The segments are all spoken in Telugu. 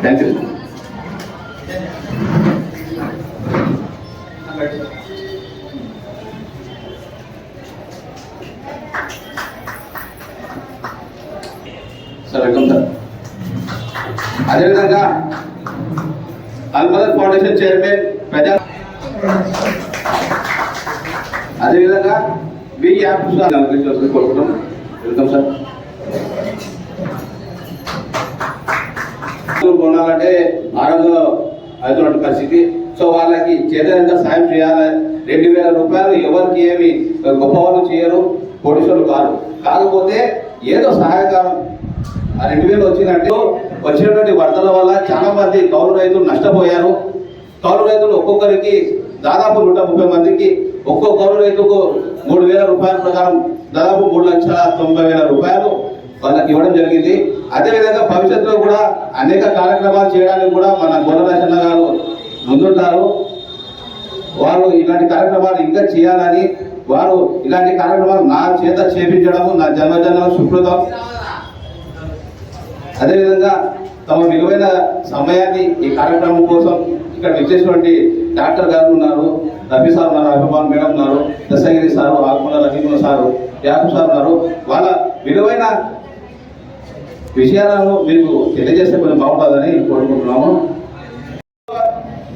Thank you sir welcome sir అదేవిధంగా అల్మదర్ ఫౌండేషన్ చైర్మన్ ప్రజా అదేవిధంగా బి యాప్ కోరుకుంటాం వెల్కమ్ సార్ కొనాలంటే ఆరోగ్య అవుతున్నట్టు పరిస్థితి. సో వాళ్ళకి చేతనంత సాయం చేయాలి. రెండు వేల రూపాయలు ఎవరికి ఏమి గొప్ప వాళ్ళు చేయరు పోలీసులు కాదు కాకపోతే ఏదో సహాయకారం. ఆ రెండు వేలు వచ్చిందంటే వచ్చినటువంటి వరదల వల్ల చాలా మంది కౌలు రైతులు నష్టపోయారు. కౌలు రైతులు ఒక్కొక్కరికి దాదాపు నూట ముప్పై మందికి ఒక్కో కౌలు రైతుకు మూడు వేల రూపాయల ప్రకారం దాదాపు మూడు లక్షల తొంభై వేల రూపాయలు వాళ్ళకి ఇవ్వడం జరిగింది. అదేవిధంగా భవిష్యత్తులో కూడా అనేక కార్యక్రమాలు చేయడానికి కూడా మన గోలరాజన్న గారు ముందుంటారు. వారు ఇలాంటి కార్యక్రమాలు ఇంకా చేయాలని వారు ఇలాంటి కార్యక్రమాలు నా చేత చేపించడం నా జన్మజన్మ సుకృతం. అదేవిధంగా తమ విలువైన సమయాన్ని ఈ కార్యక్రమం కోసం ఇక్కడ విచ్చేసినటువంటి డాక్టర్ గారు ఉన్నారు రఫీ సార్ ఉన్నారు అభిమాన్ మేడం ఉన్నారు దశగిరి సారు ఆకుమల రహీముల సారు యాకబ్ సార్ ఉన్నారు. వాళ్ళ విలువైన విషయాలను మీకు తెలియజేస్తే కొంచెం బాగుంటుందని కోరుకుంటున్నాము.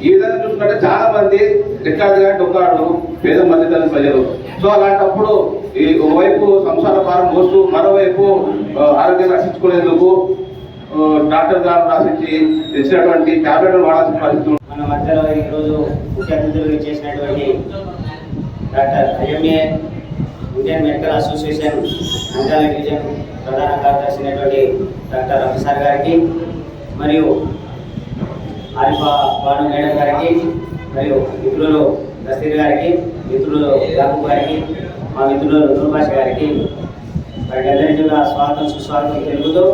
ఈ విధంగా చూసుకుంటే చాలా మంది రికార్డుగా డొక్కాడు పేద మధ్యతరగతి ప్రజలు. సో అలాంటప్పుడు ఈ ఒకవైపు సంసార భారం మోస్తూ మరోవైపు ఆరోగ్యం రక్షించుకునేందుకు డాక్టర్ గారు రాసించి ఇచ్చినటువంటి టాబ్లెట్ వాడాల్సిన పరిస్థితులు మన మధ్యలో ఈరోజు ముఖ్య అతిథులుగా చేసినటువంటి doctor IMA Indian Medical Association Nandyal division ప్రధాన కార్యదర్శి అయినటువంటి డాక్టర్ రఫీసార్ గారికి మరియు ఆరిఫా బాను మేడం గారికి మరియు మిత్రులు నసీర్ గారికి మిత్రులు యాకూబ్ గారికి మా మిత్రులు నూర్భాష గారికి వారికి అందరికీ కూడా స్వాగతం సుస్వాగతం తెలుగుతూ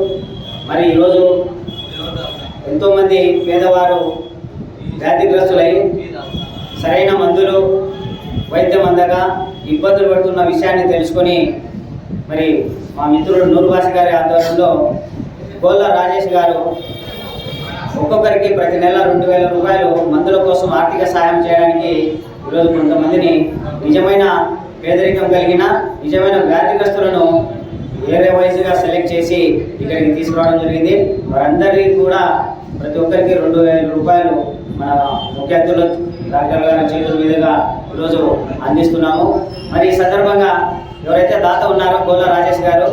మరి ఈరోజు ఎంతోమంది పేదవారు వ్యాధిగ్రస్తులై సరైన మందులు వైద్యం అందగా ఇబ్బందులు పడుతున్న విషయాన్ని తెలుసుకొని మరి మా మిత్రుడు నూరుభాష గారి ఆధ్వర్యంలో గోల్ల రాజేష్ గారు ఒక్కొక్కరికి ప్రతి నెల రెండు వేల రూపాయలు మందుల కోసం ఆర్థిక సాయం చేయడానికి ఈరోజు కొంతమందిని నిజమైన పేదరికం కలిగిన నిజమైన వ్యాధిగ్రస్తులను వేరే వయసుగా సెలెక్ట్ చేసి ఇక్కడికి తీసుకురావడం జరిగింది. వారందరికీ కూడా ప్రతి ఒక్కరికి రెండు వేల రూపాయలు మన ముఖ్య అతిథులు డాక్టర్ గారి చేతుల మీదుగా ఈరోజు అందిస్తున్నాము. మరి ఈ సందర్భంగా ఎవరైతే దాత ఉన్నారో గోల రాజేష్ గారు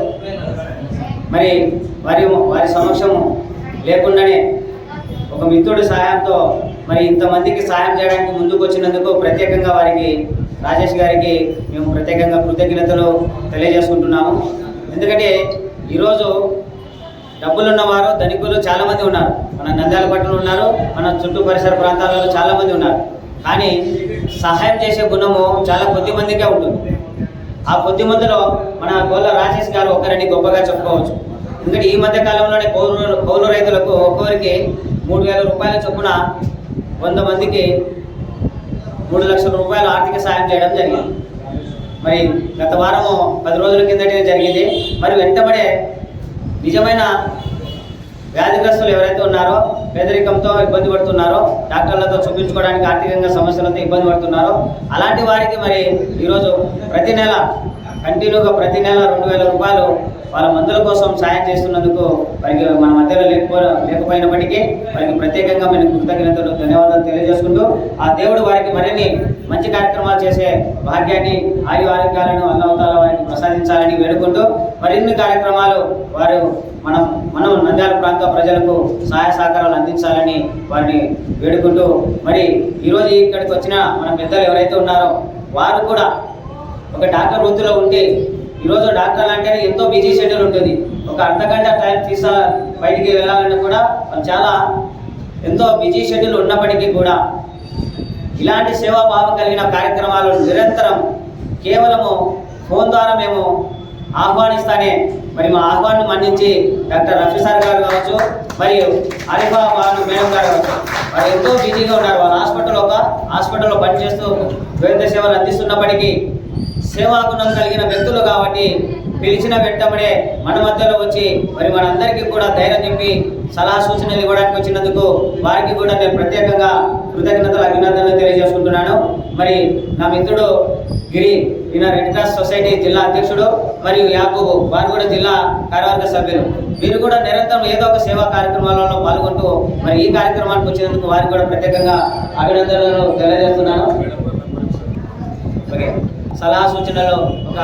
మరి వారి వారి సమక్షం లేకుండానే ఒక మిత్రుడి సహాయంతో మరి ఇంతమందికి సహాయం చేయడానికి ముందుకు వచ్చినందుకు ప్రత్యేకంగా వారికి రాజేష్ గారికి మేము ప్రత్యేకంగా కృతజ్ఞతలు తెలియజేసుకుంటున్నాము. ఎందుకంటే ఈరోజు డబ్బులు ఉన్నవారు ధనికులు చాలా మంది ఉన్నారు. మన నంద్యాల పట్టణంలో ఉన్నారు. మన చుట్టూ పరిసర ప్రాంతాలలో చాలా మంది ఉన్నారు. కానీ సహాయం చేసే గుణము చాలా కొద్ది మందికే ఉంటుంది. ఆ కొద్ది మందిలో మన గోళ్ళ రాజేష్ గారు ఒకరిని గొప్పగా చెప్పుకోవచ్చు. ఎందుకంటే ఈ మధ్య కాలంలోనే కౌలు కౌలు రైతులకు ఒక్కొక్కరికి మూడు వేల రూపాయల చొప్పున వంద మందికి మూడు లక్షల రూపాయలు ఆర్థిక సాయం చేయడం జరిగింది. మరి గత వారము పది రోజుల కిందటే జరిగింది. మరి వెంటబడే నిజమైన వ్యాధిగ్రస్తులు ఎవరైతే ఉన్నారో పేదరికంతో ఇబ్బంది పడుతున్నారో డాక్టర్లతో చూపించుకోవడానికి ఆర్థికంగా సమస్యలతో ఇబ్బంది పడుతున్నారో అలాంటి వారికి మరి ఈరోజు ప్రతి నెల కంటిన్యూగా ప్రతి నెల రెండు వేల రూపాయలు వాళ్ళ మందుల కోసం సాయం చేస్తున్నందుకు వారికి మన మధ్యలో లేకపో లేకపోయినప్పటికీ వారికి ప్రత్యేకంగా మేము కృతజ్ఞతలు ధన్యవాదాలు తెలియజేసుకుంటూ ఆ దేవుడు వారికి మరిన్ని మంచి కార్యక్రమాలు చేసే భాగ్యాన్ని ఆయు ఆరోగ్యాలను అన్నవతాల వారికి ప్రసాదించాలని వేడుకుంటూ మరిన్ని కార్యక్రమాలు వారు మనం మనం నంద్యాల ప్రాంత ప్రజలకు సహాయ సహకారాలు అందించాలని వారిని వేడుకుంటూ మరి ఈరోజు ఇక్కడికి వచ్చిన మన పెద్దలు ఎవరైతే ఉన్నారో వారు కూడా ఒక డాక్టర్ వృత్తిలో ఉంటే ఈరోజు డాక్టర్ అంటేనే ఎంతో బిజీ షెడ్యూల్ ఉంటుంది. ఒక అర్ధగంట టైం తీసా బయటికి వెళ్ళాలంటే కూడా చాలా ఎంతో బిజీ షెడ్యూల్ ఉన్నప్పటికీ కూడా ఇలాంటి సేవాభావం కలిగిన కార్యక్రమాలు నిరంతరం కేవలము ఫోన్ ద్వారా మేము ఆహ్వానిస్తానే. మరి మా ఆహ్వానం మన్నించి డాక్టర్ రఫీ సార్ గారు కావచ్చు మరియు ఆరిఫా బాను మేడం గారు కావచ్చు. వారు ఎంతో బిజీగా ఉన్నారు. వాళ్ళ హాస్పిటల్ ఒక హాస్పిటల్లో పనిచేస్తూ వైద్య సేవలు అందిస్తున్నప్పటికీ సేవాగుణం కలిగిన వ్యక్తులు కాబట్టి పిలిచిన వెంటనే మన మధ్యలో వచ్చి మరి మనందరికీ కూడా ధైర్యం చెప్పి సలహా సూచనలు ఇవ్వడానికి వచ్చినందుకు వారికి కూడా నేను ప్రత్యేకంగా కృతజ్ఞతలు అభినందనలు తెలియజేసుకుంటున్నాను. మరి నా మిత్రుడు గిరి ఈయన రెడ్ క్రాస్ సొసైటీ జిల్లా అధ్యక్షుడు మరియు యాకూబు వారు కూడా జిల్లా కార్యవర్గ సభ్యులు. మీరు కూడా నిరంతరం ఏదో ఒక సేవా కార్యక్రమాలలో పాల్గొంటూ మరి ఈ కార్యక్రమానికి వచ్చినందుకు వారికి కూడా ప్రత్యేకంగా అభినందనలు తెలియజేస్తున్నాను. ఓకే. సలహా సూచనలు ఒక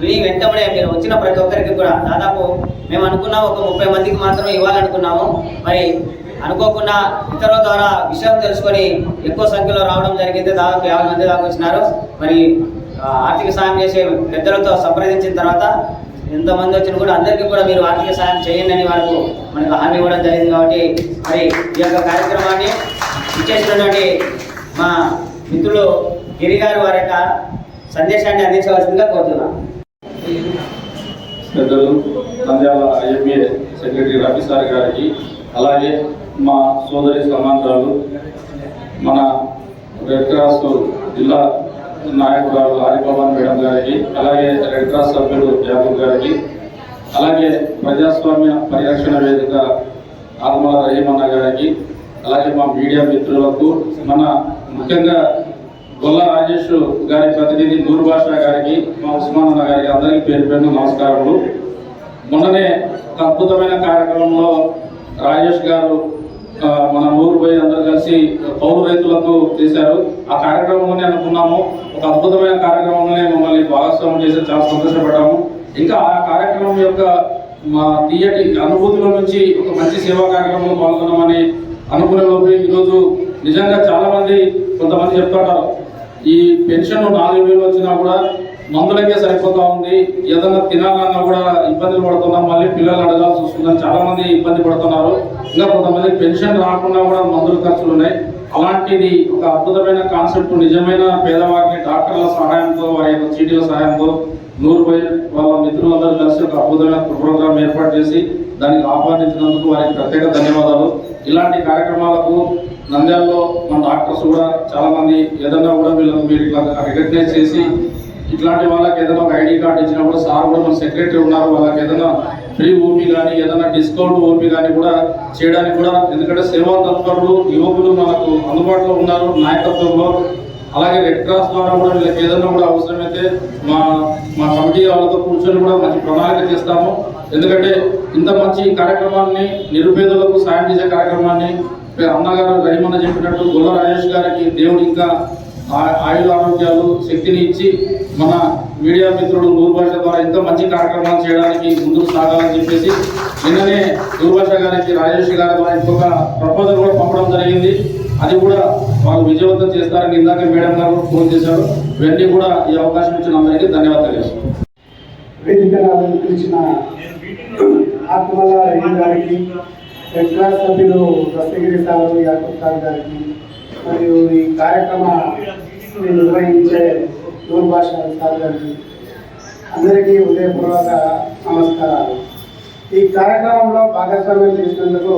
విని వెంటబడే మీరు వచ్చిన ప్రతి ఒక్కరికి కూడా దాదాపు మేము అనుకున్నాం ఒక ముప్పై మందికి మాత్రమే ఇవ్వాలనుకున్నాము. మరి అనుకోకుండా ఇతరుల ద్వారా విషయం తెలుసుకొని ఎక్కువ సంఖ్యలో రావడం జరిగింది. దాదాపు యాభై మంది దాకా వచ్చినారు. మరి ఆర్థిక సాయం చేసే పెద్దలతో సంప్రదించిన తర్వాత ఎంతమంది వచ్చిన కూడా అందరికీ కూడా మీరు ఆర్థిక సాయం చేయండి అని వారికి మనకు హామీ ఇవ్వడం జరిగింది కాబట్టి మరి ఈ యొక్క కార్యక్రమాన్ని ఇచ్చేసినటువంటి మా మిత్రులు గిరి గారు వారి యొక్క సందేశాన్ని అందించవలసిందిగా కోరుతున్నాను. పెద్దలు నంద్యాల ఐఎంఏ సెక్రటరీ రవిసార్ గారికి అలాగే మా సోదరి సమాంతరాలు మన రెడ్ క్రాస్ జిల్లా నాయకురాలు ఆరిభవన్ మేడం గారికి అలాగే రెడ్ క్రాస్ సభ్యులు యాదవ్ గారికి అలాగే ప్రజాస్వామ్య పరిరక్షణ వేదిక ఆత్మల రహీమన్న గారికి అలాగే మా మీడియా మిత్రులకు మన ముఖ్యంగా గొల్ల రాజేష్ గారి ప్రతినిధి నూరు బాషా గారికి మా ఉస్మాన్ గారికి అందరికీ పేరు పేరు నమస్కారములు. మొన్ననే ఒక అద్భుతమైన కార్యక్రమంలో రాజేష్ గారు మన నూరు పోయి అందరూ కలిసి పౌరు రైతులకు చేశారు. ఆ కార్యక్రమంలోనే అనుకున్నాము. ఒక అద్భుతమైన కార్యక్రమంలోనే మమ్మల్ని భాగస్వామ్యం చేసి చాలా సంతోషపడ్డాము. ఇంకా ఆ కార్యక్రమం యొక్క మా తీయటి అనుభూతుల నుంచి ఒక మంచి సేవా కార్యక్రమంలో పాల్గొన్నామని అనుకునే లోపు ఈరోజు నిజంగా చాలామంది కొంతమంది చెప్తుంటారు. ఈ పెన్షన్ నాలుగు వేలు వచ్చినా కూడా మందులకే సరిపోతా ఉంది. ఏదైనా తినాలన్నా కూడా ఇబ్బందులు పడుతున్నాం. మళ్ళీ పిల్లలు అడగాల్సి వస్తుందని చాలా మంది ఇబ్బంది పడుతున్నారు. ఇంకా కొంతమంది పెన్షన్ రాకుండా కూడా మందుల ఖర్చులు ఉన్నాయి. అలాంటిది ఒక అద్భుతమైన కాన్సెప్ట్ నిజమైన పేదవారికి డాక్టర్ల సహాయంతో వారి యొక్క చీటీల సహాయంతో నూరు వాళ్ళ మిత్రులందరూ కలిసి ఒక అద్భుతమైన ప్రోగ్రాం ఏర్పాటు చేసి దానికి ఆహ్వానించినందుకు వారికి ప్రత్యేక ధన్యవాదాలు. ఇలాంటి కార్యక్రమాలకు నంద్యాలలో మన డాక్టర్స్ కూడా చాలా మంది ఏదైనా కూడా వీళ్ళకి మీరు ఇట్లా రికగ్నైజ్ చేసి ఇట్లాంటి వాళ్ళకి ఏదైనా ఒక ఐడి కార్డు ఇచ్చినప్పుడు సార్ కూడా మన సెక్రటరీ ఉన్నారు. వాళ్ళకి ఏదైనా ఫ్రీ ఓపీ కానీ ఏదైనా డిస్కౌంట్ ఓపీ కానీ కూడా చేయడానికి కూడా ఎందుకంటే సేవా తత్పరులు యువకులు మనకు అందుబాటులో ఉన్నారు. నాయకత్వంలో. అలాగే రెడ్ క్రాస్ ద్వారా కూడా వీళ్ళకి ఏదైనా కూడా అవసరమైతే మా మా కమిటీ వాళ్ళతో కూర్చొని కూడా మంచి ప్రణాళిక చేస్తాము. ఎందుకంటే ఇంత మంచి కార్యక్రమాన్ని నిరుపేదలకు సాయం చేసే కార్యక్రమాన్ని అన్నగారు రహిమన్న చెప్పినట్టు గుల్ల రాజేష్ గారికి దేవుడు ఇంకా ఆ- ఆయుర ఆరోగ్యాలు శక్తిని ఇచ్చి మన మీడియా మిత్రుడు దూర్భాష ద్వారా ఎంతో మంచి కార్యక్రమాలు చేయడానికి ముందుకు సాగాలని చెప్పేసి నిన్ననే దూర్భాష గారికి రాజేష్ గారి ద్వారా ఇంకొక ప్రపోజల్ కూడా పంపడం జరిగింది. అది కూడా వాళ్ళు విజయవంతం చేస్తారని ఇందాక మేడం గారు ఫోన్ చేశారు. ఇవన్నీ కూడా ఈ అవకాశం ఇచ్చిన అందరికీ ధన్యవాదాలు వేదికను అలంకరించిన ఆత్మల గారికి రెడ్ క్రాస్ సభ్యులు దస్తగిరి సార్ యాకబ్ సార్ గారికి మరియు ఈ కార్యక్రమ నిర్వహించే నూరు భాష సార్ గారికి అందరికీ ఉదయపూర్వక నమస్కారాలు. ఈ కార్యక్రమంలో భాగస్వామ్యం చేసినందుకు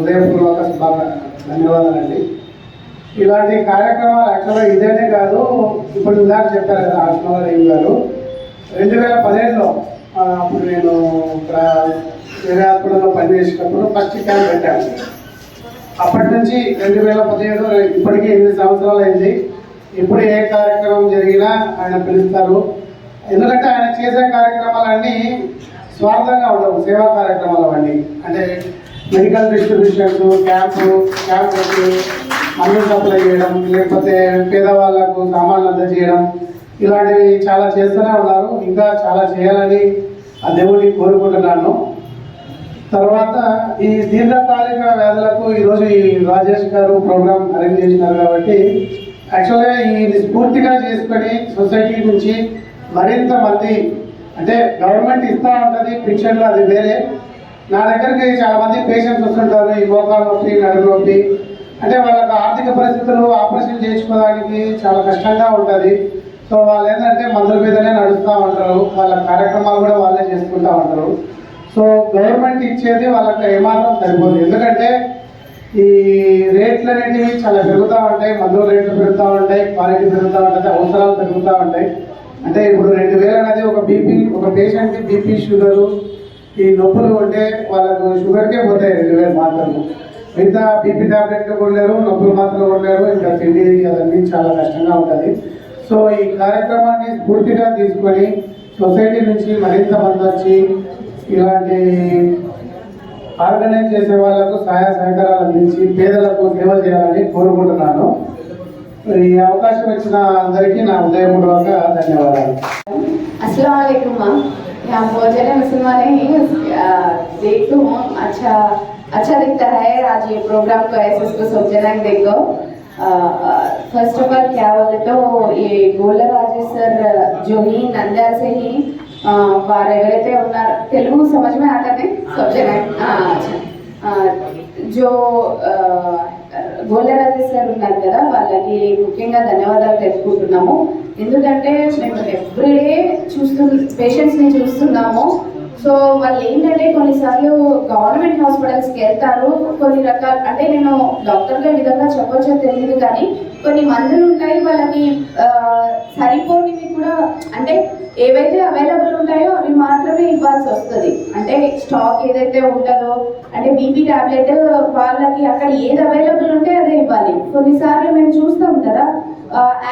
ఉదయపూర్వక ధన్యవాదాలండి. ఇలాంటి కార్యక్రమాలు యాక్చువల్గా ఇదేనే కాదు ఇప్పుడు ఇందాక చెప్పారు కదా ఆత్మగారు గారు. రెండు వేల పదిహేడులో అప్పుడు నేను ఇక్కడ పనిచేసేటప్పుడు ఫస్ట్ క్యాంప్ పెట్టాను అప్పటి నుంచి రెండు వేల పదిహేడు ఇప్పటికీ ఎనిమిది సంవత్సరాలు అయింది. ఇప్పుడు ఏ కార్యక్రమం జరిగినా ఆయన పిలుస్తారు. ఎందుకంటే ఆయన చేసే కార్యక్రమాలన్నీ స్వార్థంగా ఉండవు సేవా కార్యక్రమాలు అవన్నీ. అంటే మెడికల్ డిస్ట్రిబ్యూషన్స్ క్యాంపు క్యాంప్ పెట్టి మందులు సప్లై చేయడం లేకపోతే పేదవాళ్ళకు సామాన్లు అందజేయడం ఇలాంటివి చాలా చేస్తూనే ఉన్నారు. ఇంకా చాలా చేయాలని ఆ దేవుడిని కోరుకుంటున్నాను. తర్వాత ఈ దీర్ఘకాలిక వ్యాధులకు ఈరోజు ఈ రాజేష్ గారు ప్రోగ్రామ్ అరేంజ్ చేసినారు కాబట్టి యాక్చువల్గా ఈ స్ఫూర్తిగా చేసుకొని సొసైటీ నుంచి మరింత మంది అంటే గవర్నమెంట్ ఇస్తూ ఉంటుంది పింఛన్లు అది వేరే. నా దగ్గరికి చాలా మంది పేషెంట్స్ వస్తుంటారు ఈ మోకాలు నొప్పి నడుము నొప్పి. అంటే వాళ్ళకి ఆర్థిక పరిస్థితులు ఆపరేషన్ చేయించుకోవడానికి చాలా కష్టంగా ఉంటుంది. సో వాళ్ళు ఏంటంటే మందుల మీదనే నడుస్తూ ఉంటారు వాళ్ళ కార్యక్రమాలు కూడా వాళ్ళే చేసుకుంటూ ఉంటారు. సో గవర్నమెంట్ ఇచ్చేది వాళ్ళకి ఏమాత్రం సరిపోదు. ఎందుకంటే ఈ రేట్లు అనేటివి చాలా పెరుగుతూ ఉంటాయి మందుల రేట్లు పెరుగుతూ ఉంటాయి క్వాలిటీ పెరుగుతూ ఉంటుంది అవసరాలు పెరుగుతూ ఉంటాయి. అంటే ఇప్పుడు రెండు వేలు అనేది ఒక బీపీ ఒక పేషెంట్కి బీపీ షుగరు ఈ నొప్పులు ఉంటే వాళ్ళకు షుగర్కే పోతాయి రెండు వేలు మాత్రలు మిగతా బీపీ ట్యాబ్లెట్లు కొనలేరు నొప్పులు మాత్రం కొనలేరు ఇంకా తిండి అవన్నీ చాలా కష్టంగా ఉంటుంది. సో ఈ కార్యక్రమాన్ని పూర్తిగా తీసుకొని సొసైటీ నుంచి మరింత మంది వచ్చి ఇలాంటి ఆర్గనైజ్ చేసే వాళ్ళకు సహాయ సహకారాలు అందించి పేదలకు సేవ చేయాలని కోరుకుంటున్నాను ఈ అవకాశం ఇచ్చిన అందరికీ నా హృదయపూర్వక ధన్యవాదాలు अस्सलाम वालेकुम माँ यहाँ पहुँचे मुसलमान ही आ, देखती हूँ अच्छा अच्छा दिखता है आज ये प्रोग्राम को ऐसे इसको समझना ही देखो फर्स्ट ऑफ ऑल क्या बोले तो ये గోళ్ళ రాజే सर जो ही नंद्याल से ही आ, వారు ఎవరైతే ఉన్నారో తెలుగు సమాజమే ఆటనే సబ్జెక్ట్ జో గోలరాజు సార్ ఉన్నారు కదా వాళ్ళకి ముఖ్యంగా ధన్యవాదాలు తెలుపుకుంటున్నాము. ఎందుకంటే మేము ఎవ్రీడే చూస్తు పేషెంట్స్ని చూస్తున్నాము. సో వాళ్ళు ఏంటంటే కొన్నిసార్లు గవర్నమెంట్ హాస్పిటల్స్కి వెళ్తారు. కొన్ని రకాల అంటే నేను డాక్టర్గా విధంగా చెప్పొచ్చో తెలియదు కానీ కొన్ని మందులు ఉంటాయి వాళ్ళకి సరిపోని కూడా అంటే ఏవైతే అవైలబుల్ ఉంటాయో అవి మాత్రమే ఇవ్వాల్సి వస్తుంది. అంటే స్టాక్ ఏదైతే ఉంటుందో అంటే బీపీ టాబ్లెట్ వాళ్ళకి అక్కడ ఏది అవైలబుల్ ఉంటే అదే ఇవ్వాలి. కొన్నిసార్లు మేము చూస్తాం కదా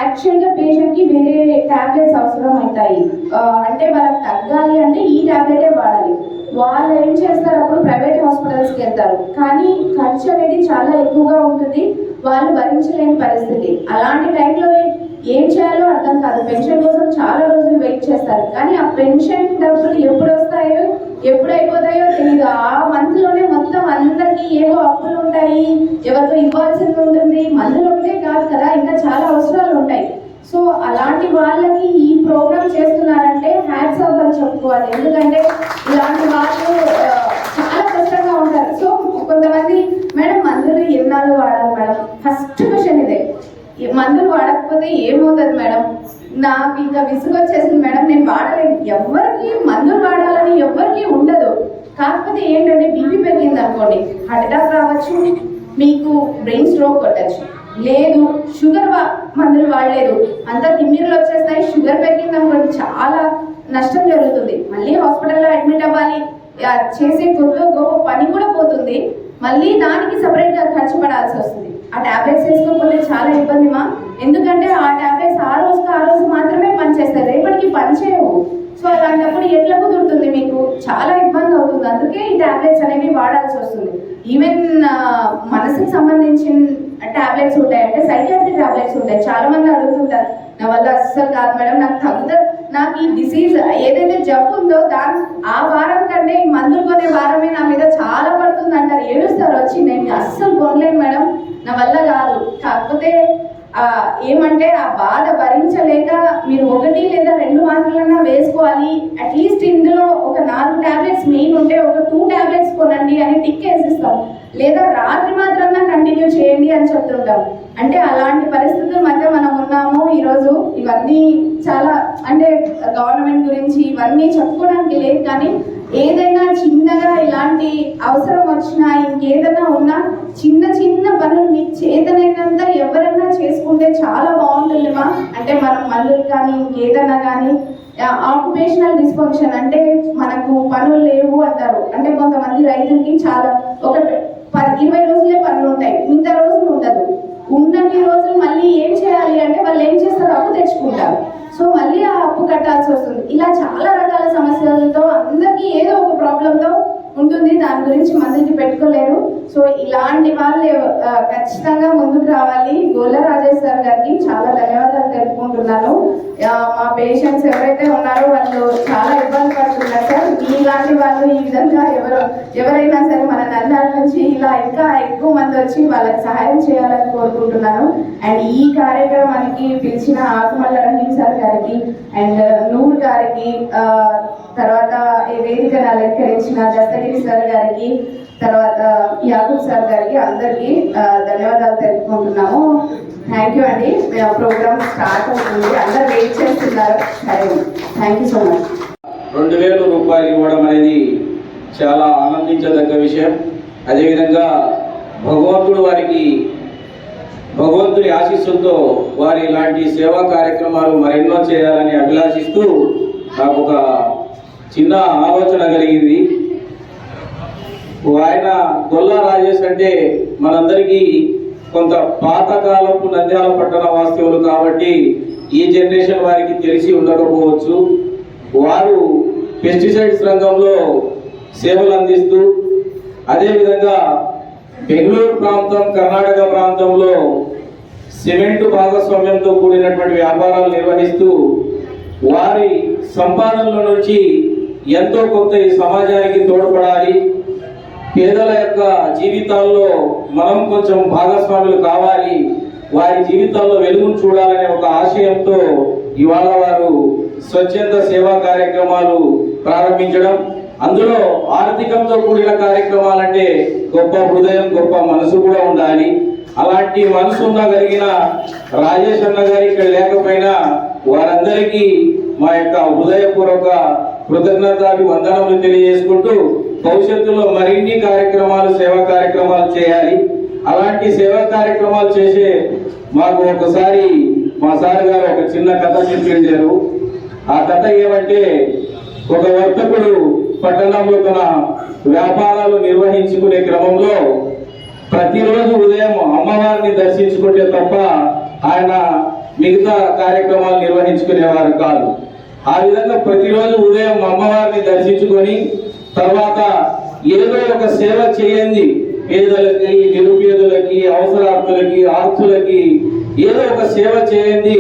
యాక్చువల్గా పేషెంట్కి వేరే టాబ్లెట్స్ అవసరం అవుతాయి. అంటే వాళ్ళకి తగ్గాలి అంటే ఈ ట్యాబ్లెటే వాడాలి. వాళ్ళు ఏం చేస్తారు? అప్పుడు ప్రైవేట్ హాస్పిటల్స్కి వెళ్తారు. కానీ ఖర్చు అనేది చాలా ఎక్కువగా ఉంటుంది. వాళ్ళు భరించలేని పరిస్థితి. అలాంటి టైంలో ఏం చేయాలో అర్థం కాదు. పెన్షన్ కోసం చాలా రోజులు వెయిట్ చేస్తారు. కానీ ఆ పెన్షన్ డబ్బులు ఎప్పుడు వస్తాయో ఎప్పుడు అయిపోతాయో తెలియదు ఆ మంత్లోనే మొత్తం అందరికీ ఏవో అప్పులు ఉంటాయి ఎవరితో ఇవ్వాల్సింది ఉంటుంది. మందులు ఒకటే కాదు కదా ఇంకా చాలా అవసరాలు ఉంటాయి. సో అలాంటి వాళ్ళకి ఈ ప్రోగ్రామ్ చేస్తున్నారంటే హ్యాట్స్ ఆఫ్ అని చెప్పుకోవాలి. ఎందుకంటే ఇలాంటి వాళ్ళు చాలా కష్టంగా ఉంటారు. సో కొంతమంది మేడం మందులు ఎన్నాళ్ళు వాడాలి మేడం? ఫస్ట్ క్వశ్చన్ ఇదే. మందులు వాడకపోతే ఏమవుతుంది మేడం? నాకు ఇంకా విసుగు వచ్చేసింది మేడం నేను వాడలేను. ఎవరికి మందులు వాడాలని ఎవరికి ఉండదు. కాకపోతే ఏంటంటే బీపీ పెరిగింది అనుకోండి హార్ట్ అటాక్ రావచ్చు మీకు బ్రెయిన్ స్ట్రోక్ కొట్టచ్చు. లేదు షుగర్ మందులు వాడలేదు. అంతా తిమ్మిర్లు వచ్చేస్తాయి షుగర్ పెరిగింది అనుకోండి చాలా నష్టం జరుగుతుంది. మళ్ళీ హాస్పిటల్లో అడ్మిట్ అవ్వాలి. చేసే కొద్దో గొప్ప పని కూడా పోతుంది. మళ్ళీ దానికి సపరేట్గా ఖర్చు పడాల్సి వస్తుంది. ఆ టాబ్లెట్స్ వేసుకోకపోతే చాలా ఇబ్బంది మా. ఎందుకంటే ఆ టాబ్లెట్స్ ఆ రోజుకి ఆ రోజు మాత్రమే పనిచేస్తారు రేపటికి పనిచేయవు సో అలాంటప్పుడు ఎట్లా కుదురుతుంది మీకు? చాలా ఇబ్బంది అవుతుంది. అందుకే ఈ టాబ్లెట్స్ అనేవి వాడాల్సి వస్తుంది. ఈవెన్ మనసుకు సంబంధించిన ట్యాబ్లెట్స్ ఉంటాయి అంటే సైకాట్రిక్ ట్యాబ్లెట్స్ ఉంటాయి. చాలా మంది అడుగుతుంటారు నా వల్ల అస్సలు కాదు మేడం నాకు తగ్గుతుంది. నాకు ఈ డిసీజ్ ఏదైతే జబ్బు ఉందో దాని ఆ వారం కంటే ఈ మందులు కొనే వారమే నా మీద చాలా పడుతుంది అంటారు ఏడుస్తారు వచ్చి నేను అస్సలు కొనలేను మేడం. నా వల్ల కాదు కాకపోతే ఆ, ఏమంటే ఆ బాధ భరించలేక మీరు ఒకటి లేదా రెండు మాత్రలన్నా వేసుకోవాలి. అట్లీస్ట్ ఇందులో ఒక నాలుగు టాబ్లెట్స్ మెయిన్ ఉంటే ఒక టూ టాబ్లెట్స్ కొనండి అని టిక్ వేసిస్తాం. లేదా రాత్రి మాత్రమే కంటిన్యూ చేయండి అని చెప్తుంటాం. అంటే అలాంటి పరిస్థితుల మధ్య మనం ఉన్నాము. ఈరోజు ఇవన్నీ చాలా అంటే గవర్నమెంట్ గురించి ఇవన్నీ చెప్పుకోవడానికి లేదు కానీ ఏదైనా చిన్నగా ఇలాంటి అవసరం వచ్చినా ఇంకేదైనా ఉన్నా చిన్న చిన్న పనులు మీకు చేతనైనంత ఎవరైనా చేసుకుంటే చాలా బాగుంటుంది మా. అంటే మనం మల్లులు కానీ ఇంకేదైనా కానీ ఆక్యుపేషనల్ డిస్ఫంక్షన్ అంటే మనకు పనులు లేవు అంటారు. అంటే కొంతమంది రైతులకి చాలా ఒక ఇరవై రోజులే పనులు ఉంటాయి. మిగతా రోజులు ఉండదు. ఉన్నన్ని రోజులు మళ్ళీ ఏం చేయాలి అంటే వాళ్ళు ఏం చేస్తారు అప్పు తెచ్చుకుంటారు. సో మళ్ళీ ఆ అప్పు కట్టాల్సి వస్తుంది. ఇలా చాలా రకాల సమస్యలతో అందరికీ ఏదో ఒక ప్రాబ్లంతో ఉంటుంది. దాని గురించి మందికి పెట్టుకోలేరు. సో ఇలాంటి వాళ్ళు ఖచ్చితంగా ముందుకు రావాలి. గోల రాజేష్ సార్ గారికి చాలా ధన్యవాదాలు తెలుపుకుంటున్నాను. మా పేషెంట్స్ ఎవరైతే ఉన్నారో వాళ్ళు చాలా ఇబ్బంది పడుతున్నారు సార్. మీలాంటి వాళ్ళు ఈ విధంగా ఎవరు ఎవరైనా సరే మన నందాల నుంచి ఇలా ఇంకా ఎక్కువ మంది వచ్చి వాళ్ళకి సహాయం చేయాలని కోరుకుంటున్నాను. అండ్ ఈ కార్యక్రమానికి పిలిచిన ఆకుమల్ల రహీం సార్ గారికి అండ్ నూర్ గారికి తర్వాత ఈ వేదికను అలంకరించిన దస్తగిరి సార్ గారికి తర్వాత యాకూబ్ సార్ గారికి అందరికీ ధన్యవాదాలు తెలుపుకుంటున్నాము. థ్యాంక్ యూ అండి. ప్రోగ్రామ్ స్టార్ట్ అవుతుంది. అందరు వెయిట్ చేస్తున్నారు. సరే థ్యాంక్ యూ సో మచ్ రెండు వేల రూపాయలు ఇవ్వడం అనేది చాలా ఆనందించదగ్గ విషయం. అదేవిధంగా భగవంతుడు వారికి భగవంతుడి ఆశీస్సులతో వారి ఇలాంటి సేవా కార్యక్రమాలు మరెన్నో చేయాలని అభిలాషిస్తూ నాకు ఒక చిన్న ఆలోచన కలిగింది. ఆయన దొల్లా రాజేష్ అంటే మనందరికీ కొంత పాతకాలపు నంద్యాల పట్టణ వాస్తవులు కాబట్టి ఈ జనరేషన్ వారికి తెలిసి ఉండకపోవచ్చు. వారు పెస్టిసైడ్స్ రంగంలో సేవలు అందిస్తూ అదేవిధంగా బెంగళూరు ప్రాంతం కర్ణాటక ప్రాంతంలో సిమెంట్ భాగస్వామ్యంతో కూడినటువంటి వ్యాపారాలు నిర్వహిస్తూ వారి సంపాదనల నుంచి ఎంతో కొంత ఈ సమాజానికి తోడ్పడాలి. పేదల యొక్క జీవితాల్లో మనం కొంచెం భాగస్వాములు కావాలి. వారి జీవితాల్లో వెలుగును చూడాలనే ఒక ఆశయంతో ఇవాళ వారు స్వచ్ఛంద సేవా కార్యక్రమాలు ప్రారంభించడం. అందులో ఆర్థికంతో కూడిన కార్యక్రమాలంటే గొప్ప హృదయం గొప్ప మనసు కూడా ఉండాలి. అలాంటి మనసు ఉండగలిగిన రాజేష్ అన్న గారు ఇక్కడ లేకపోయినా వారందరికీ మా యొక్క హృదయపూర్వక కృతజ్ఞతాభి వందనములు తెలియజేసుకుంటూ భవిష్యత్తులో మరిన్ని కార్యక్రమాలు సేవా కార్యక్రమాలు చేయాలి. అలాంటి సేవా కార్యక్రమాలు చేసే మాకు ఒకసారి మా సార్ గారు ఒక చిన్న కథ చెప్పిండారు ఆ కథ ఏమంటే ఒక వర్తకుడు పట్టణంలో తన వ్యాపారాలు నిర్వహించుకునే క్రమంలో ప్రతిరోజు ఉదయం అమ్మవారిని దర్శించుకుంటే తప్ప ఆయన మిగతా కార్యక్రమాలు నిర్వహించుకునేవారు కాదు. ఆ విధంగా ప్రతిరోజు ఉదయం అమ్మవారిని దర్శించుకొని తర్వాత ఏదో ఒక సేవ చేయండి. పేదలకి నిరుపేదలకి అవసరార్థులకి ఆర్తులకి ఏదో ఒక సేవ చేయండి.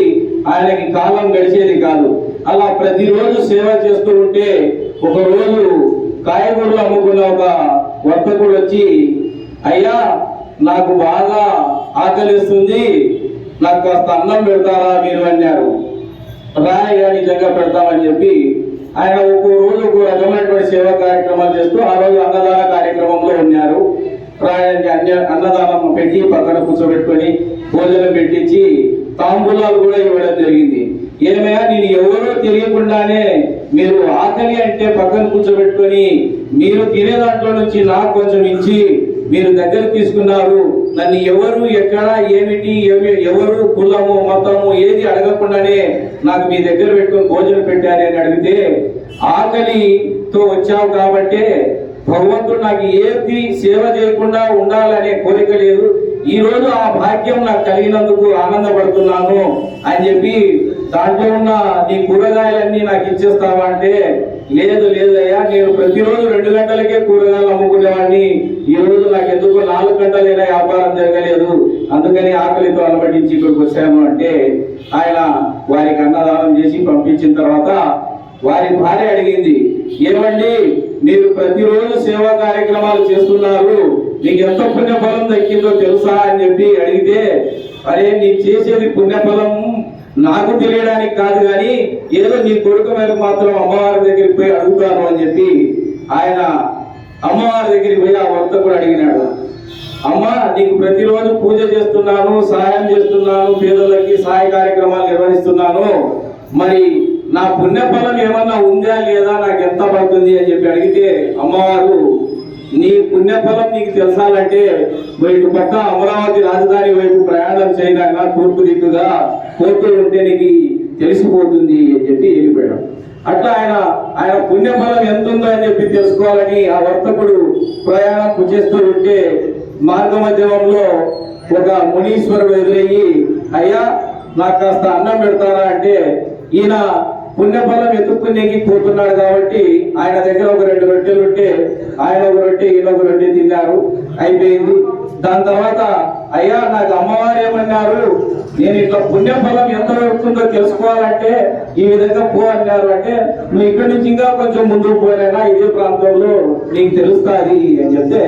ఆయనకి కాలం గడిచేది కాదు. అలా ప్రతిరోజు సేవ చేస్తూ ఉంటే ఒకరోజు కాయగూరలు అమ్ముకున్న ఒక వర్తకుడు వచ్చి అయ్యా నాకు బాగా ఆకలిస్తుంది. నాకు కాస్త అన్నం పెడతారా మీరు? అన్నారు. రాయగా నిజంగా పెడతామని చెప్పి ఆయన ఒక్కో రోజు ఒక రకమైనటువంటి సేవా కార్యక్రమాలు చేస్తూ ఆ రోజు అన్నదాన కార్యక్రమంలో ఉన్నారు. ప్రాయానికి అన్య అన్నదానం పెట్టి పక్కన కూర్చోబెట్టుకొని భోజనం పెట్టించి తాంబూలాలు కూడా ఇవ్వడం జరిగింది. ఏమయ్యా నేను ఎవరో తెలియకుండానే మీరు ఆకలి అంటే పక్కన కూర్చోబెట్టుకొని మీరు తినే దాంట్లో నుంచి నాకు కొంచెం ఇచ్చి మీరు దగ్గర తీసుకున్నారు. నన్ను ఎవరు ఎక్కడ ఏమిటి ఏమి ఎవరు కులము మతము ఏది అడగకుండానే నాకు మీ దగ్గర పెట్టుకొని భోజనం పెట్టారని అడిగితే ఆకలితో వచ్చావు కాబట్టే భగవంతుడు నాకు ఏది సేవ చేయకుండా ఉండాలనే కోరిక లేదు. ఈ రోజు ఆ భాగ్యం నాకు కలిగినందుకు ఆనందపడుతున్నాను అని చెప్పి దాంట్లో ఉన్న నీ కూరగాయలన్నీ నాకు ఇచ్చేస్తావా అంటే లేదు లేదయ్యా నేను ప్రతిరోజు రెండు గంటలకే కూరగాయలు అమ్ముకునేవాడిని. ఈ రోజు నాకు ఎందుకు నాలుగు గంటలైనా వ్యాపారం జరగలేదు. అందుకని ఆకలితో అలవడించి ఇక్కడికి వచ్చాను అంటే ఆయన వారికి అన్నదానం చేసి పంపించిన తర్వాత వారి భార్య అడిగింది ఏమండి మీరు ప్రతిరోజు సేవా కార్యక్రమాలు చేస్తున్నారు. నీకు ఎంత పుణ్యఫలం దక్కిందో తెలుసా? అని చెప్పి అడిగితే అరే నీకు చేసేది పుణ్యఫలం నాకు తెలియడానికి కాదు కానీ ఏదో నీ కొడుకు మీద మాత్రం అమ్మవారి దగ్గరికి పోయి అడుగుతాను అని చెప్పి ఆయన అమ్మవారి దగ్గరికి పోయి ఆ వర్తకుడు అడిగినాడు. అమ్మ నీకు ప్రతిరోజు పూజ చేస్తున్నాను సహాయం చేస్తున్నాను పేదలకి సహాయ కార్యక్రమాలు నిర్వహిస్తున్నాను. మరి నా పుణ్యఫలం ఏమన్నా ఉందా లేదా నాకు ఎంత పడుతుంది అని చెప్పి అడిగితే అమ్మవారు నీ పుణ్యఫలం నీకు తెలుసాలంటే వైపు పక్క అమరావతి రాజధాని వైపు ప్రయాణం చేయడానికి తూర్పు దిక్కుగా పోతూ ఉంటే నీకు తెలిసిపోతుంది అని చెప్పి వెళ్ళిపోయాడు. అట్లా ఆయన ఆయన పుణ్యఫలం ఎంత ఉందో అని చెప్పి తెలుసుకోవాలని ఆ వర్తకుడు ప్రయాణం చేస్తూ ఉంటే మార్గ మధ్యమంలో ఒక మునీశ్వరుడు ఎదురయ్యి అయ్యా నాకు కాస్త అన్నం పెడతారా? అంటే ఈయన పుణ్యఫలం ఎత్తుక్కునేకి పోతున్నాడు కాబట్టి ఆయన దగ్గర ఒక రెండు రొట్టెలు ఉంటే ఆయన ఒక రొట్టె ఈయన ఒక రొట్టె తిన్నారు. అయిపోయింది. దాని తర్వాత అయ్యా నాకు అమ్మవారు ఏమన్నారు? నేను ఇట్లా పుణ్యఫలం ఎంత వస్తుందో తెలుసుకోవాలంటే ఈ విధంగా పో అన్నారు. అంటే నువ్వు ఇక్కడి నుంచి ఇంకా కొంచెం ముందుకు పోయినా ఇదే ప్రాంతంలో నీకు తెలుస్తుంది అని చెప్తే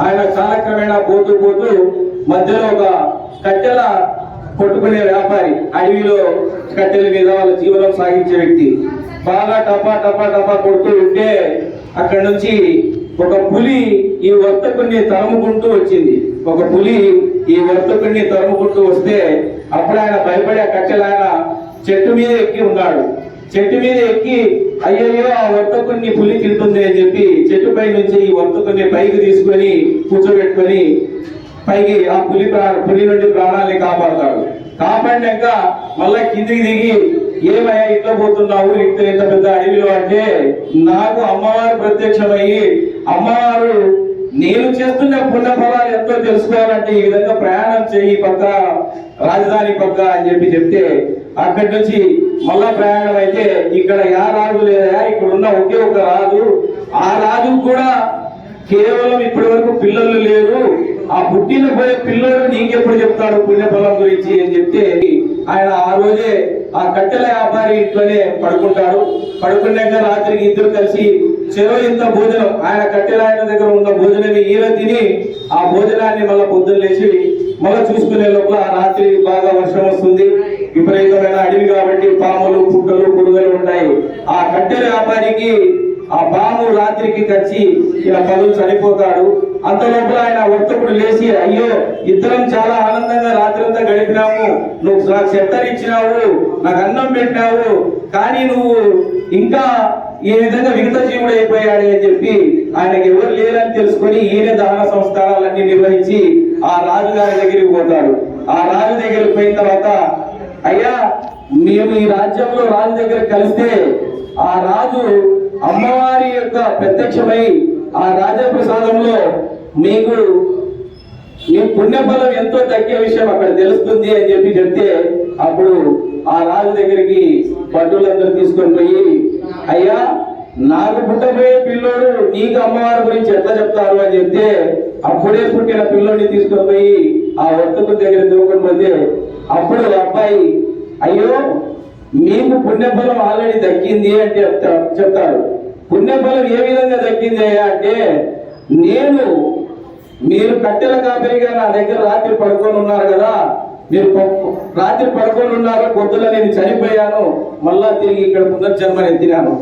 ఆయన కాలక్రమేణా పోతూ పోతూ మధ్యలో ఒక కట్టెల కొట్టుకునే వ్యాపారి అడవిలో కట్టెల మీద వాళ్ళ జీవనం సాగించే వ్యక్తి. బాగా టపా టపా టపా కొడుతూ ఉంటే అక్కడ నుంచి ఒక పులి ఈ వర్తకుని తరుముకుంటూ వచ్చింది. ఒక పులి ఈ వర్తకుని తరుముకుంటూ వస్తే అప్పుడు ఆయన భయపడి ఆ కట్టెలు ఆయన చెట్టు మీద ఎక్కి ఉన్నాడు. చెట్టు మీద ఎక్కి అయ్యయ్యో ఆ వర్తకుని పులి తింటుంది అని చెప్పి చెట్టుపై నుంచి ఈ వర్తకుని పైకి తీసుకొని కూర్చోబెట్టుకొని పైకి ఆ పులి పులి నుండి ప్రాణాలని కాపాడతాడు. కాపాడినాక మళ్ళా కిందికి దిగి ఏమయ్యా ఇట్లా పోతున్నావు? ఇంత ఇంత పెద్ద అడవిలో అంటే నాకు అమ్మవారు ప్రత్యక్షమయ్యి అమ్మవారు నేను చేస్తున్న పుణ్య ఫలాలు ఎంతో తెలుసుకోవాలంటే ఈ విధంగా ప్రయాణం చేయి పక్క రాజధాని పక్క అని చెప్పి చెప్తే అక్కడి నుంచి మళ్ళా ప్రయాణం అయితే ఇక్కడ యా రాజు లేదా ఇక్కడ ఉన్న ఒకే ఒక రాజు ఆ రాజు కూడా కేవలం ఇప్పటి వరకు పిల్లలు లేరు ఆ పుట్టిన పోయే పిల్లలు నీకెప్పుడు చెప్తాడు పుణ్యఫలం గురించి అని చెప్తే ఆయన ఆ రోజే ఆ కట్టెల వ్యాపారి ఇంట్లోనే పడుకుంటాడు. పడుకున్నాక రాత్రికి ఇద్దరు కలిసి చెరో ఇంత భోజనం ఆయన కట్టెల ఆయన దగ్గర ఉన్న భోజనాన్ని ఈయన తిని ఆ భోజనాన్ని మళ్ళీ పొద్దున్న లేచి మళ్ళీ చూసుకునే లోపల ఆ రాత్రి బాగా వర్షం వస్తుంది. విపరీతమైన అడవి కాబట్టి పాములు పుట్టలు పురుగులు ఉంటాయి. ఆ కట్టెల వ్యాపారికి ఆ బాము రాత్రికి కచ్చి ఇలా పనులు చనిపోతాడు. అంత లోపల ఆయన వర్తకుడు లేచి అయ్యో ఇద్దరం చాలా ఆనందంగా రాత్రి అంతా గడిపినాము. నువ్వు నాకు చెత్తనిచ్చినావు నాకు అన్నం పెట్టినావు. కానీ నువ్వు ఇంకా ఈ విధంగా విగత జీవుడు అయిపోయాడు అని చెప్పి ఆయనకి ఎవరు లేరని తెలుసుకొని ఈయన దాన సంస్కారాలన్నీ నిర్వహించి ఆ రాజు గారి దగ్గరికి పోతాడు. ఆ రాజు దగ్గరికి పోయిన తర్వాత అయ్యా మేము ఈ రాజ్యంలో రాజు దగ్గర కలిస్తే ఆ రాజు అమ్మవారి యొక్క ప్రత్యక్షమై ఆ రాజప్రసాదంలో మీకు మీ పుణ్యఫలం ఎంతో తగ్గే విషయం అక్కడ తెలుస్తుంది అని చెప్పి చెప్తే అప్పుడు ఆ రాజు దగ్గరికి పట్టులందరూ తీసుకొని పోయి అయ్యా నాకు పుట్టబోయే పిల్లోడు నీకు అమ్మవారి గురించి ఎట్లా చెప్తారు? అని చెప్తే అప్పుడే పుట్టిన పిల్లోడిని తీసుకొని పోయి ఆ వర్తకు దగ్గర దూకొని పోతే అప్పుడు అబ్బాయి అయ్యో మీకు పుణ్యఫలం ఆల్రెడీ దక్కింది అని చెప్తా చెప్తారు. పుణ్యఫలం ఏ విధంగా దక్కింది అంటే నేను మీరు కట్టెల కాపరిగా నా దగ్గర రాత్రి పడుకొని ఉన్నారు కదా మీరు రాత్రి పడుకొని ఉన్నారు పొద్దున నేను చనిపోయాను మళ్ళా తిరిగి ఇక్కడ పునర్జన్మని ఎత్తినాను.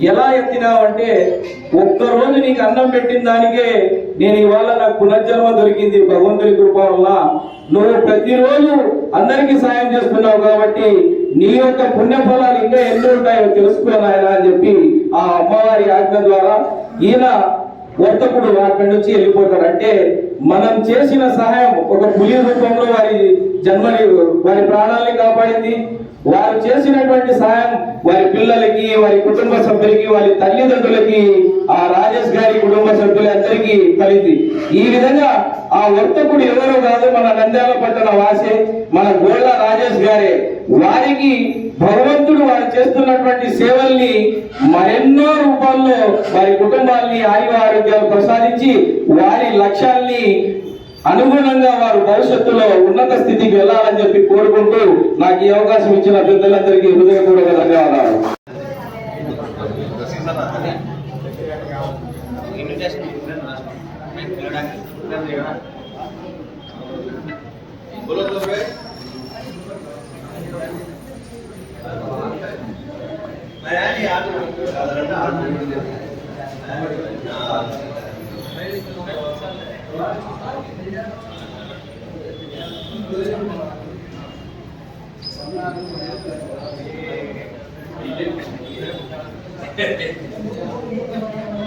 ఎలా ఎత్తినావు అంటే ఒక్క నీకు అన్నం పెట్టిన దానికే నేను ఇవాళ నాకు పునర్జన్మ దొరికింది భగవంతుని కృప వల్ల. నువ్వు ప్రతిరోజు అందరికీ సాయం చేస్తున్నావు కాబట్టి నీ యొక్క పుణ్యఫలాలు ఇంకా ఎన్ని ఉంటాయో తెలుసుకోనాయన అని చెప్పి ఆ అమ్మవారి ఆజ్ఞ ద్వారా ఈయన వర్తకుడు అక్కడి నుంచి వెళ్ళిపోతాడు. అంటే మనం చేసిన సహాయం ఒక పులి రూపంలో వారి జన్మని వారి ప్రాణాలని కాపాడింది. వారు చేసినటువంటి సహాయం వారి పిల్లలకి వారి కుటుంబ సభ్యులకి వారి తల్లిదండ్రులకి ఆ రాజేష్ గారి కుటుంబ సభ్యులందరికీ కలిగింది. ఈ విధంగా ఆ వర్తకుడు ఎవరో కాదు మన నంద్యాల పట్టణ వాసే మన గోళ్ళ రాజేష్ గారే. వారికి భగవంతుడు వారు చేస్తున్నటువంటి సేవల్ని మరెన్నో రూపాల్లో వారి కుటుంబాల్ని ఆయువ ఆరోగ్యాలు ప్రసాదించి వారి లక్ష్యాల్ని అనుగుణంగా వారు భవిష్యత్తులో ఉన్నత స్థితికి వెళ్ళాలని చెప్పి కోరుకుంటూ నాకు ఈ అవకాశం ఇచ్చిన పెద్దలందరికీ హృదయపూర్వక ధన్యవాదాలు. बोलो तो भाई। मैं यानी याद साधारण आठ मिनट देता हूँ। Thank you.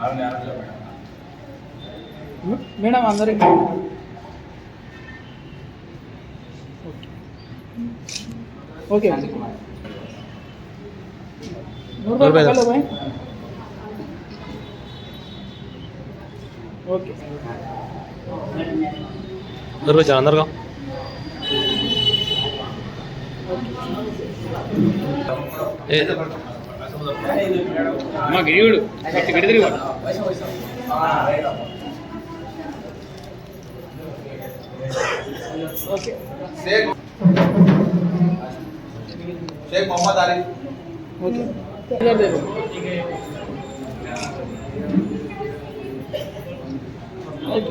ఆవిడ మేడం మేడం అందరికి ఓకే నూరు నూరు రూపాయలు రూపాయలు. భాయ్ ఓకే అందరు వచ్చారు అందరుగా మా గిరివుడు గడి తిరిగాడు షేక్ మొహమ్మద్ అలీ ఓకే ఓకే.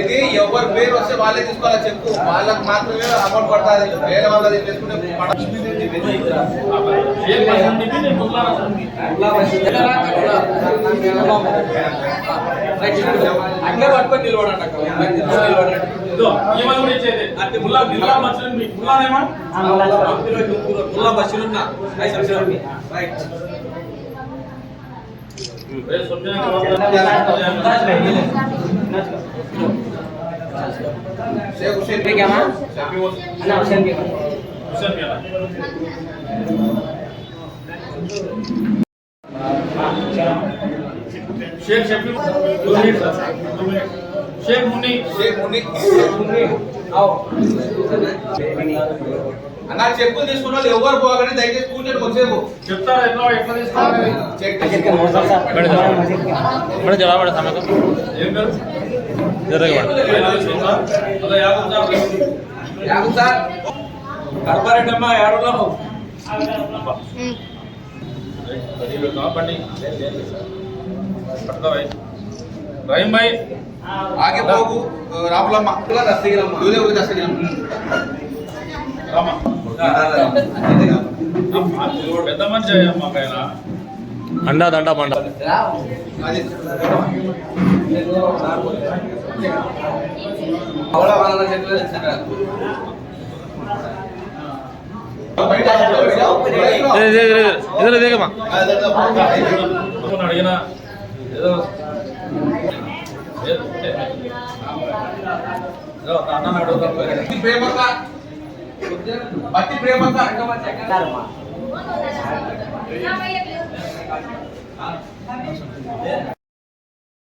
ఇది ఎవరి పేరు వస్తే వాళ్ళే తీసుకోవాలి చెప్పు. వాళ్ళకి మాత్రమే అమౌంట్ పడుతుంది. వేరే వాళ్ళది బీబీ. అట్లే పట్టుకొని నిలబడండి ముల్లా ముల్లా. ముల్లానేమా? ముల్లా రైట్. రే, సొంతంగా వాళ్ళు- షేక్ హుసేన్ ठीक है, माँ? షఫీ హుసేన్. అన్న హుసేన్ కి ఇవ్వండి. హుసేన్ మీరా? Sheikh Shafi two minutes sir. Two minutes. Sheikh Muni Sheikh Muni అన్నా చెప్పులు తీసుకున్న వాళ్ళు ఎవరు పోగానే దయచేసి కూర్చొని వచ్చేపు చెప్తారా ఎట్లా ఎట్లా తీసుకోవాలి చెక్ मस्जिद के मोहसिन साहब मैडम जाओ। मस्जिद के మేడం జరా మేడం సమయం ఏం పేరు జరగ మేడం రహీం భాయ్ ఆగే రాములమ్మ దూదే పెద్ద మనిషి అమ్మాయినా దండా మండ అది ఎదురు దిగమా మొన్న అడిగినా ఏదో ఏ- ఏదో అన్న అడుగుతాను బత్తి ప్రేమక్క బత్తి ప్రేమక్క Yeah.